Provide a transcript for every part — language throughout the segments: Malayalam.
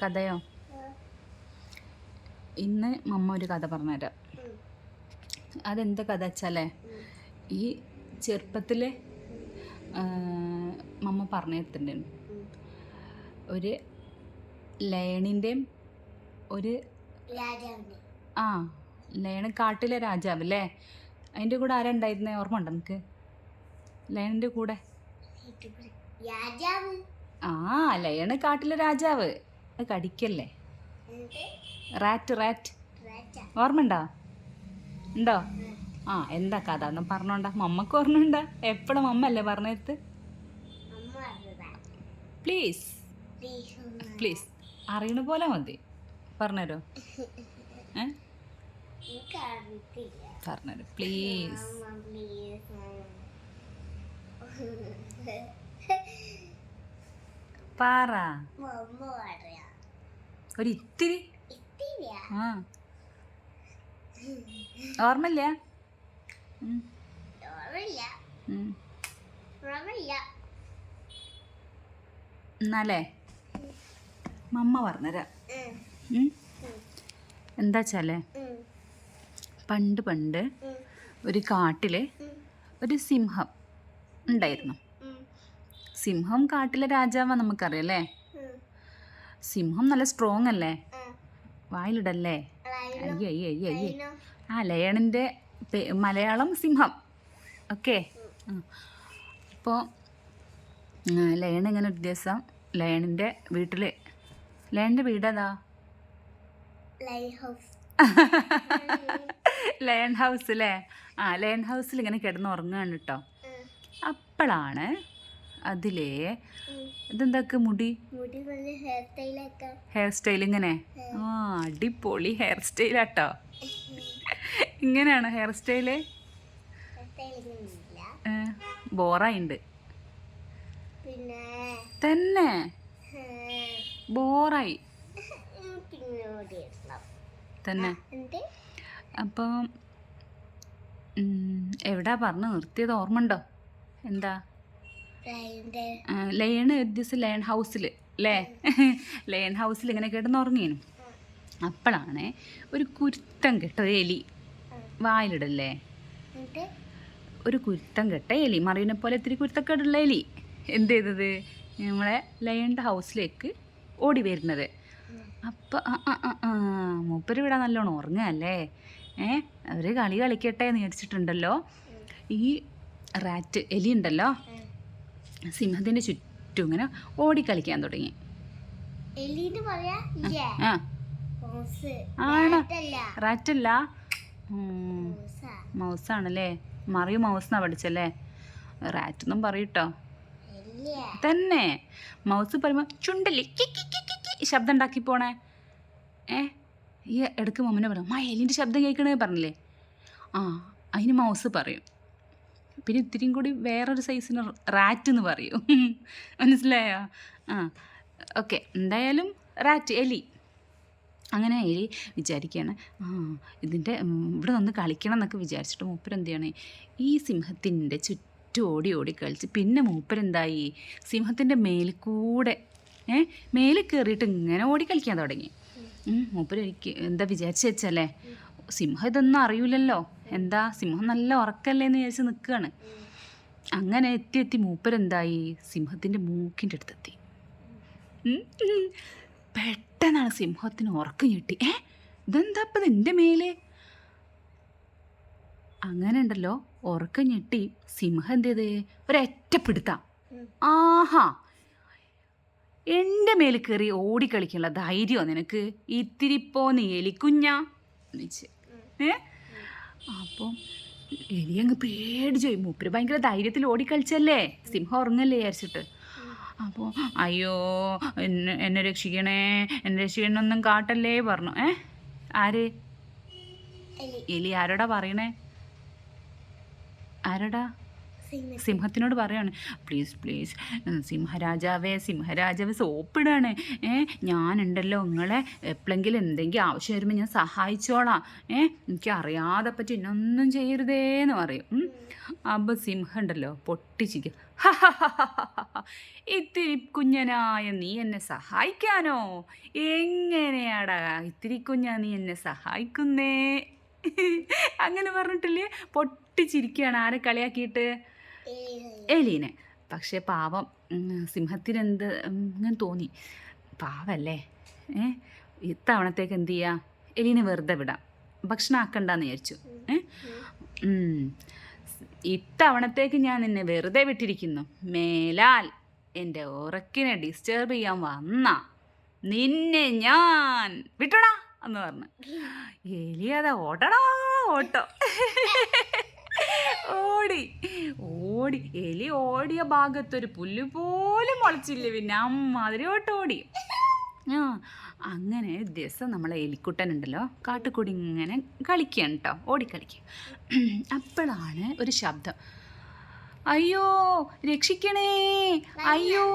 കഥയോ? ഇന്ന് മമ്മ ഒരു കഥ പറഞ്ഞുതരാം. അതെന്ത് കഥ വെച്ചാലേ ഈ ചെറുപ്പത്തിൽ മമ്മ പറഞ്ഞു ഒരു ലയണിന്റെയും ഒരു ആ ലയണ് കാട്ടിലെ രാജാവ് അല്ലേ അതിന്റെ കൂടെ ആരാ ഉണ്ടായിരുന്നേ? ഓർമ്മ ഉണ്ടോ നമുക്ക് ലയണിന്റെ കൂടെ? രാജാവ്? ആ ലയണ് കാട്ടിലെ രാജാവ്. കടിക്കല്ലേ? റാറ്റ് റാറ്റ് ഓർമ്മണ്ടോ ഉണ്ടോ? ആ എന്താ കഥ? ഒന്നും പറഞ്ഞോണ്ടാ. മമ്മക്ക് ഓർമ്മയുണ്ടാ? എപ്പോഴും മമ്മ അല്ലേ അറിഞ്ഞതാ പ്ലീസ് പ്ലീസ് അറിയണ പോലെ മതി. പറഞ്ഞുതരോ ഏ? അമ്മ പ്ലീസ് പറ. ഒരു ഇത്തിരി ആ. ഓർമ്മയില്ല? എന്നാലേ? മമ്മ പറഞ്ഞുതരാം. ഉം, ഉം? ഉം, എന്താ വെച്ചാലേ? പണ്ട് പണ്ട് ഒരു കാട്ടിലെ ഒരു സിംഹം ഉണ്ടായിരുന്നു. സിംഹം കാട്ടിലെ രാജാവാ നമുക്കറിയാം അല്ലേ? സിംഹം നല്ല സ്ട്രോങ് അല്ലേ. വായിലിടല്ലേ? അയ്യേ അയ്യേ അയ്യോ അയ്യോ. അയ്യോ ആ ലയണിന്റെ മലയാളം സിംഹം. ഓക്കെ. അപ്പോൾ ലയൺ ഇങ്ങനെ ഒരു ദിവസം ലയണിന്റെ വീട്ടിൽ ലയണിന്റെ വീടേതാ? ലയൺ ഹൗസ് അല്ലേ? ആ ലയൺ ഹൗസിൽ ഇങ്ങനെ കിടന്ന് ഉറങ്ങുകയാണ് കേട്ടോ അപ്പോഴാണ് അതിലെ ഇതെന്താക്ക് മുടി? ഹെയർ സ്റ്റൈൽ ഇങ്ങനെ? ആ അടിപൊളി ഹെയർ സ്റ്റൈലാട്ടോ ഇങ്ങനെയാണ് ഹെയർ സ്റ്റൈൽ ബോറായിണ്ട്. തന്നെ? ബോറായി. തന്നെ. അപ്പം എവിടാ പറഞ്ഞു നിർത്തിയത്? ഓർമ്മ ഉണ്ടോ? എന്താ? ഒരു ദിവസം ലയൺ ഹൗസിൽ അല്ലേ ലയൺ ഹൗസിൽ ഇങ്ങനെ കിടന്നുറങ്ങിയിരുന്നു അപ്പോഴാണ് ഒരു കുരുത്തം കെട്ട എലി വായിലിടല്ലേ? ഒരു കുരുത്തം കെട്ട എലി. മറിയനെ പോലെ ഇത്തിരി കുരുത്തക്കേടുള്ള എലി. എന്ത് ചെയ്തത്? നമ്മളെ ലയണിന്റെ ഹൗസിലേക്ക് ഓടി വരുന്നത്. അപ്പം ആ ആ ആ ആ മൂപ്പര് ഇവിടെ നല്ലോണം ഉറങ്ങല്ലേ ഏ അവർ കളി കളിക്കട്ടെ എന്ന് വിചാരിച്ചിട്ടുണ്ടല്ലോ. ഈ റാറ്റ് എലി ഉണ്ടല്ലോ. സിംഹത്തിന്റെ ചുറ്റും ഇങ്ങനെ ഓടിക്കളിക്കാൻ തുടങ്ങി. ആ മൗസ്. ആണല്ലേ റാറ്റല്ല. മൗസാണല്ലേ? മറിയു മൗസ് പഠിച്ചല്ലേ? റാറ്റ് എന്നും പറയൂട്ടോ തന്നെ. മൗസ് പറയുമ്പോൾ ചുണ്ടല്ലേ? ശബ്ദം ഉണ്ടാക്കി പോണേ. ഏ? ഈ ഇടയ്ക്ക് മമ്മനെ പറയും മാ എലിന്റെ ശബ്ദം കേൾക്കണേ പറഞ്ഞില്ലേ? ആ അതിന് മൗസ് പറയും. പിന്നെ ഇത്തിരിയും കൂടി വേറൊരു സൈസിന് റാറ്റ് എന്ന് പറയും. മനസ്സിലായോ? ആ ഓക്കെ എന്തായാലും റാറ്റ് എലി. അങ്ങനെ എലി വിചാരിക്കുകയാണ് ആ ഇതിന്റെ ഇവിടെ നിന്ന് കളിക്കണം എന്നൊക്കെ വിചാരിച്ചിട്ട് മൂപ്പർ എന്ത് ഈ സിംഹത്തിന്റെ ചുറ്റും ഓടി ഓടി കളിച്ച് പിന്നെ മൂപ്പരെന്തായി സിംഹത്തിന്റെ മേലിൽ കൂടെ ഏ മേലിൽ കയറിയിട്ട് ഇങ്ങനെ ഓടി കളിക്കാൻ തുടങ്ങി. മൂപ്പർ എനിക്ക് എന്താ വിചാരിച്ചു വെച്ചല്ലേ? സിംഹം ഇതൊന്നും അറിയില്ലല്ലോ എന്താ സിംഹം നല്ല ഉറക്കല്ലേ എന്ന് വിചാരിച്ച് നിൽക്കുകയാണ് അങ്ങനെ എത്തി എത്തി മൂപ്പരെന്തായി? സിംഹത്തിന്റെ മൂക്കിന്റെ അടുത്തെത്തി. പെട്ടെന്നാണ് സിംഹത്തിന് ഉറക്കം ഞെട്ടി. ഏ ഇതെന്താ ഇപ്പം നിന്റെ മേലെ? അങ്ങനെ ഉണ്ടല്ലോ ഉറക്കം ഞെട്ടി. സിംഹം എന്ത് ചെയ്ത്? ഒരറ്റപ്പിടുത്താം. ആഹാ. എന്റെ മേൽ കയറി ഓടിക്കളിക്കാനുള്ള ധൈര്യമോ നിനക്ക്? ഇത്തിരി പോന്ന് എലിക്കുഞ്ഞാ ഏ? അപ്പോൾ എലി അങ്ങ് പേടിച്ചു പോയി. മൂപ്പര് ഭയങ്കര ധൈര്യത്തിൽ ഓടിക്കളിച്ചല്ലേ സിംഹം ഉറങ്ങല്ലേ വിചാരിച്ചിട്ട്. അപ്പോൾ അയ്യോ എന്നെ എന്നെ രക്ഷിക്കണേ എന്നെ രക്ഷിക്കണമെന്നും കാട്ടല്ലേ പറഞ്ഞു. ഏ? ആര്? എലി ആരോടാ പറയണേ? ആരോടാ? സിംഹത്തിനോട് പറയാണ് പ്ലീസ് പ്ലീസ് സിംഹരാജാവേ സിംഹരാജാവ് സോപ്പിടാണ്. ഏ ഞാനുണ്ടല്ലോ നിങ്ങളെ എപ്പോഴെങ്കിലും എന്തെങ്കിലും ആവശ്യം വരുമ്പോൾ ഞാൻ സഹായിച്ചോളാം. ഏ എനിക്ക് അറിയാതെ പറ്റി എന്നൊന്നും ചെയ്യരുതേ എന്ന് പറയും. അപ്പോൾ സിംഹം ഉണ്ടല്ലോ പൊട്ടിച്ചിരിക്കും. ഇത്തിരി കുഞ്ഞനായ നീ എന്നെ സഹായിക്കാനോ? എങ്ങനെയാടാ? ഇത്തിരി കുഞ്ഞാ നീ എന്നെ സഹായിക്കുന്നേ? അങ്ങനെ പറഞ്ഞിട്ടില്ലേ പൊട്ടിച്ചിരിക്കുകയാണ്. ആരെ കളിയാക്കിയിട്ട്? എലീനെ. പക്ഷേ പാവം സിംഹത്തിനെന്ത് ഇങ്ങനെ തോന്നി. പാവല്ലേ? ഏ? ഇത്തവണത്തേക്ക് എന്ത് ചെയ്യുക എലീനെ വെറുതെ വിടാം. ഭക്ഷണം ആക്കണ്ടെന്ന് വിചാരിച്ചു. ഏ? ഇത്തവണത്തേക്ക് ഞാൻ നിന്നെ വെറുതെ വിട്ടിരിക്കുന്നു. മേലാൽ എന്റെ ഉറക്കിനെ ഡിസ്റ്റർബ് ചെയ്യാൻ വന്ന നിന്നെ ഞാൻ വിട്ടടാ എന്ന് പറഞ്ഞു. എലി അതാ ഓടടാ ഓട്ടോ. ഓടി. ഓടി എലി ഓടിയ ഭാഗത്തൊരു പുല്ല് പോലും മുളച്ചില്ല. പിന്നെ അമ്മാതിരി ഓട്ടം ഓടി. ആ അങ്ങനെ ദിവസം നമ്മളെ എലിക്കുട്ടൻ ഉണ്ടല്ലോ കാട്ടുകൂടി ഇങ്ങനെ കളിക്കുകയാണ് കേട്ടോ ഓടിക്കളിക്കുക അപ്പോഴാണ് ഒരു ശബ്ദം. അയ്യോ രക്ഷിക്കണേ. അയ്യോ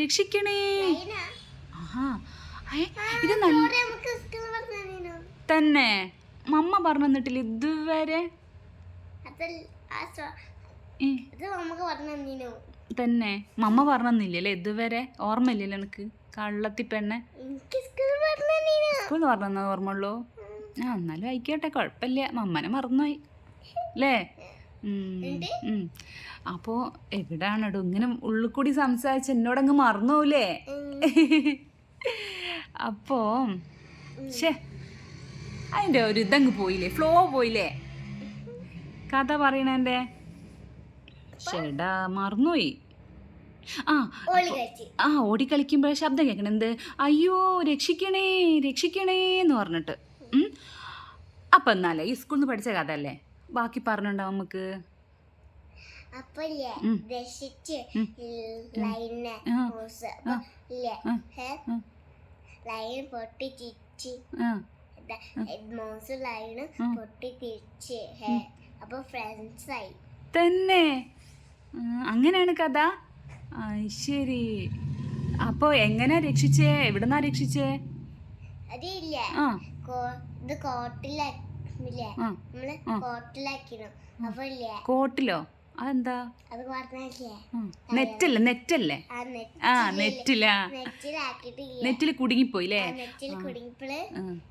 രക്ഷിക്കണേ. ഏ, ഇത് നല്ല തന്നെ. മമ്മ പറഞ്ഞു തന്നിട്ടില്ല ഇതുവരെ തന്നെ. മമ്മ പറഞ്ഞില്ലല്ലേ ഇതുവരെ ഓർമ്മയില്ലല്ലോ എനിക്ക് കള്ളത്തി പെണ്ണെ സ്കൂളിൽ പറഞ്ഞ ഓർമ്മയുള്ളൂ? ആ എന്നാലും ആയിക്കോട്ടെ കുഴപ്പമില്ല. മമ്മനെ മറന്നുപോയി. അല്ലേ? അപ്പോ എവിടാണോ ഇങ്ങനെ ഉള്ളിൽ കൂടി സംസാരിച്ച് എന്നോടങ്ങ് മറന്നുപോലേ അപ്പോ ഷേ അതിന്റെ ഒരു ഇതങ്ങ് പോയില്ലേ? ഫ്ലോ പോയില്ലേ? കഥ പറയണേന്റെ ചേടാ മറന്നുപോയി. ആ ആ ഓടിക്കളിക്കുമ്പോൾ ശബ്ദം കേൾക്കണം. എന്ത്? അയ്യോ രക്ഷിക്കണേ രക്ഷിക്കണേ എന്ന് പറഞ്ഞിട്ട്. അപ്പൊ എന്നാലേ ഈ സ്കൂളിൽ നിന്ന് പഠിച്ച കഥ അല്ലേ ബാക്കി പറഞ്ഞിട്ടുണ്ടാവും നമുക്ക്. രക്ഷിച്ച്. ലൈൻ പൊട്ടി മോസ് ലൈന് പൊട്ടി തിരിച്ച് അപ്പൊ തന്നെ. അങ്ങനെയാണ് കഥ. ശരി. അപ്പോൾ എങ്ങനെ രക്ഷിച്ചേ? എവിടുന്നാ രക്ഷിച്ചേ? ഇത് കോട്ടിലാക്കില്ലേ? ആ. നമ്മൾ ആ. കോട്ടിലാക്കിനു അപ്പൊ കോട്ടിലോ? അതെന്താ? അത് നെറ്റല്ലേ? നെറ്റല്ലേ? ആ നെറ്റിലാ. നെറ്റിൽ കുടുങ്ങിപ്പോയില്ലേ?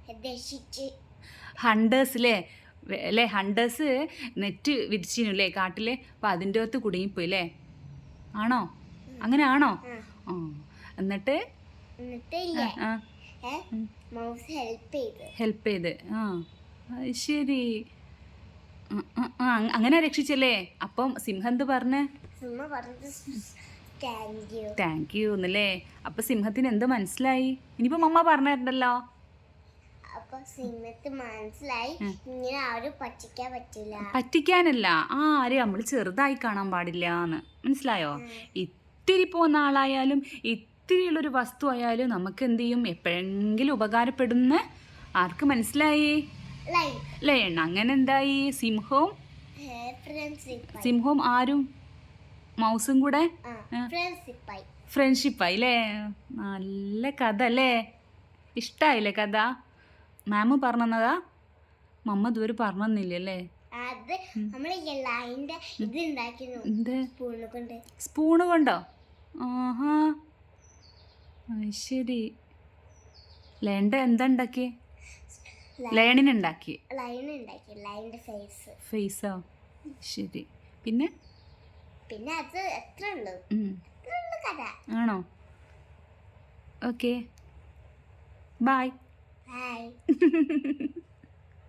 ഹണ്ടേഴ്സ് ഹണ്ടേഴ്സിലെ അല്ലേ? ഹണ്ടേഴ്സ് നെറ്റ് വിരിച്ചിനു അല്ലേ? കാട്ടിൽ അപ്പോൾ അതിന്റെ അകത്ത് കുടുങ്ങിപ്പോയില്ലേ ആണോ അങ്ങനെ ആണോ? ആ. ആ. എന്നിട്ട്? ഹെൽപ്പ് ചെയ്ത്. ആ. ശരി. അങ്ങനെ രക്ഷിച്ചല്ലേ? അപ്പം സിംഹം എന്ത് പറഞ്ഞ്? താങ്ക് യു എന്നല്ലേ അപ്പൊ സിംഹത്തിന് എന്ത് മനസ്സിലായി? ഇനിയിപ്പോ മമ്മ പറഞ്ഞിട്ടുണ്ടല്ലോ. അപ്പൊ മനസ്സിലായി ഇങ്ങനെ ആരും പറ്റിക്കാൻ പറ്റില്ല പറ്റിക്കാനല്ല. ആ ആരെയും നമ്മൾ ചെറുതായി കാണാൻ പാടില്ല എന്ന് മനസ്സിലായോ ഇത്തിരി പോകുന്ന ആളായാലും ഇത്തിരിയുള്ളൊരു വസ്തു ആയാലും നമുക്ക് എന്ത് ചെയ്യും? എപ്പോഴെങ്കിലും ഉപകാരപ്പെടുന്ന ആർക്ക് മനസ്സിലായി? അല്ലേ അങ്ങനെ എന്തായി? സിംഹവും സിംഹവും ആരും? മൗസും കൂടെ? ഫ്രണ്ട്ഷിപ്പായി. അല്ലേ നല്ല കഥ അല്ലേ ഇഷ്ടായില്ലേ കഥ? മാമ് പറഞ്ഞതാ മമ്മ ഇതുവരെ പറഞ്ഞില്ലല്ലേ സ്പൂണ് കൊണ്ട്. ആഹാ. ശരി. ലേണ്ട എന്താ ഉണ്ടാക്കി ലേണിനുണ്ടാക്കി ലൈന്റെ ഫേസ് ശരി. പിന്നെ? പിന്നെ അത് എത്ര ആണോ? Okay bye Hi.